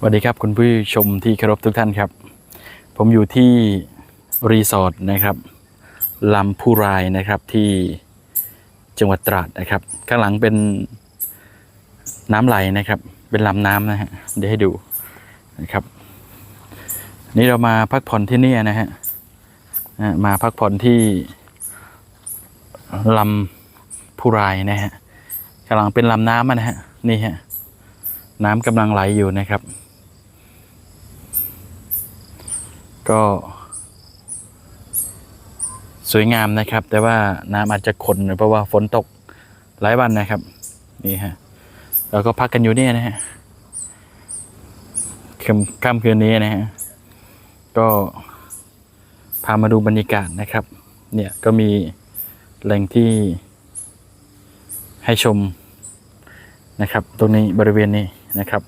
สวัสดีครับคุณผู้ชมที่เคารพทุกท่านครับ ผมอยู่ที่รีสอร์ทนะครับลำพูรายนะครับที่จังหวัดตราดนะครับ ข้างหลังเป็นน้ำไหลนะครับ เป็นลำน้ำนะฮะเดี๋ยวให้ดูนะครับ นี่เรามาพักผ่อนที่นี่นะฮะมาพักผ่อนที่ลำพูรายนะฮะข้างหลังเป็นลำน้ำนะฮะนี่ฮะน้ำกำลังไหลอยู่นะครับ ก็ สวยงามนะครับ แต่ว่าน้ำอาจจะขุ่นเพราะว่าฝนตกหลายวันนะครับ นี่ฮะเราก็พักกันอยู่เนี่ยนะฮะค่ำค่ำคืนนี้นะฮะก็พามาดูบรรยากาศนะครับ เนี่ยก็มีแหล่งที่ให้ชมนะครับ ตรงนี้บริเวณนี้นะครับ